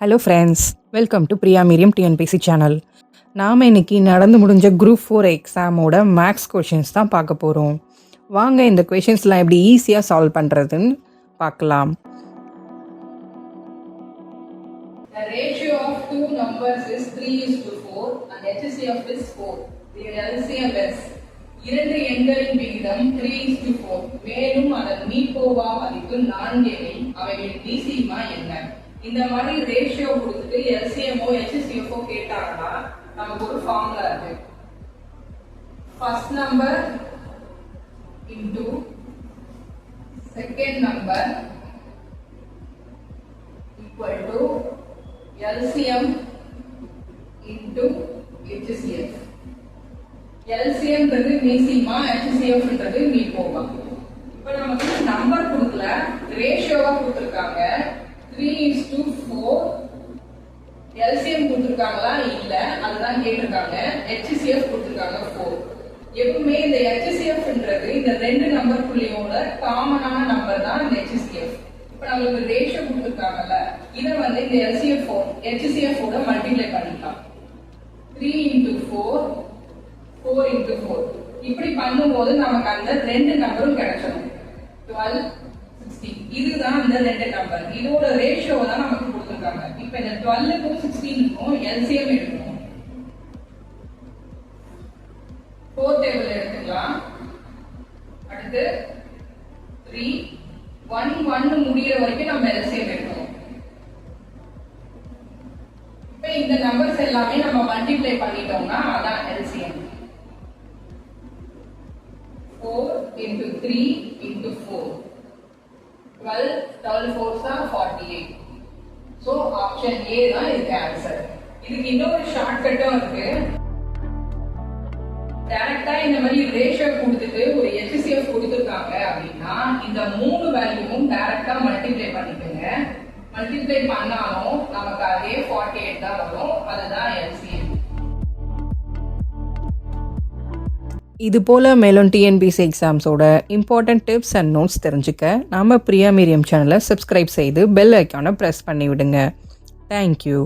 Hello friends welcome to Priya Miriam TNPSC channel நாம் இன்றைக்கி நடந்து முடிஞ்ச குரூப் ஃபோர் எக்ஸாமோட மேக்ஸ் கொஷின்ஸ் தான் பார்க்க போகிறோம் வாங்க இந்த கொஷின்ஸ்லாம் எப்படி ஈஸியாக சால்வ் பண்ணுறதுன்னு பார்க்கலாம். The ratio of two numbers is 3 is to 4 and HCF is 4. The LCM is இரண்டு எண்களின் விகிதம் 3 is to 4. மேலும் அதன் மீப்போவா மதிப்பு நான்கு எனில் அவைகளின் டிசிமா என்ன? இந்த மாதிரி ரேஷியோ கொடுத்துட்டு எல்சிஎம்ஓ ஹெச்சிஎஃப்ஓ கேட்டாங்கன்னா நமக்கு ஒரு ஃபார்முலா இருக்கு. First number into second number equal to LCM into HCF. எல்சிஎம்ன்றது மீசிமா HCF மீ மீபோவா இப்போ நமக்கு நம்பர் கொடுக்கல ரேஷியோவா கொடுத்துருக்காங்க. Three is to four LCM கொடுத்துருக்காங்களா? இல்ல. அதுதான் கேட்டிருக்காங்க. ஹெச்சிசிஎஃப் கொடுத்துருக்காங்க ஃபோர் எப்பவுமே இந்த ஹெச்சிசிஎஃப்ன்றது இந்த ரெண்டு நம்பர் புள்ளியோட காமனான நம்பர் தான் இந்த ஹெச்சிசிஎஃப் இப்போ நம்மளுக்கு ரேஷியோ கொடுத்துருக்காங்கல்ல இதை வந்து இந்த எல்சிஎஃப் ஹெச்சிசிஎஃப் ஓட மல்டிப்ளை பண்ணிக்கலாம். Three into four four into four இப்படி பண்ணும்போது நமக்கு அந்த ரெண்டு நம்பரும் கிடைச்சிடும் டுவெல் இதுதான் இந்த ரெண்டு நம்பர் இதோட ரேஷியோ தான் நமக்கு கொடுத்துருக்காங்க. இப்போ இந்த டுவெல்லுக்கும் சிக்ஸ்டீனுக்கும் எல்சிஎம் எடுக்கணும். ஃபோர் டேபிள் எடுத்துக்கலாம். அடுத்து த்ரீ ஒன் ஒன் முடியிற வரைக்கும் நம்ம எல்சிஎம் எடுக்கணும். இப்போ இந்த நம்பர்ஸ் எல்லாமே நம்ம மல்டிப்ளை பண்ணிட்டோம்னா அதான் LCM four into three into four twelve twelve fours தான் forty eight so option A தான் இதுக்கு ஆன்சர் இதுக்கு இன்னொரு ஷார்ட்கட்டும் இருக்கு. டைரக்டா இந்த மாதிரி ரேஷியோ கொடுத்துட்டு ஒரு ஹெச்சிஎஃப் கொடுத்துருக்காங்க அப்படின்னா இந்த மூணு வேல்யூவும் டைரக்டா மல்டிப்ளை பண்ணிக்கோங்க. மல்டிப்ளை பண்ணாலும் நமக்கு அதே ஃபார்ட்டி எயிட் தான் வரும். அதுதான் எல்சிஎம் இது போல் மேலும் டிஎன்பிசி எக்ஸாம்ஸோட இம்பார்ட்டன்ட் டிப்ஸ் அண்ட் நோட்ஸ் தெரிஞ்சுக்க நாம பிரியா மீரியம் சேனலை சப்ஸ்கிரைப் செய்து பெல் ஐக்கானை ப்ரெஸ் பண்ணி விடுங்க தேங்க்யூ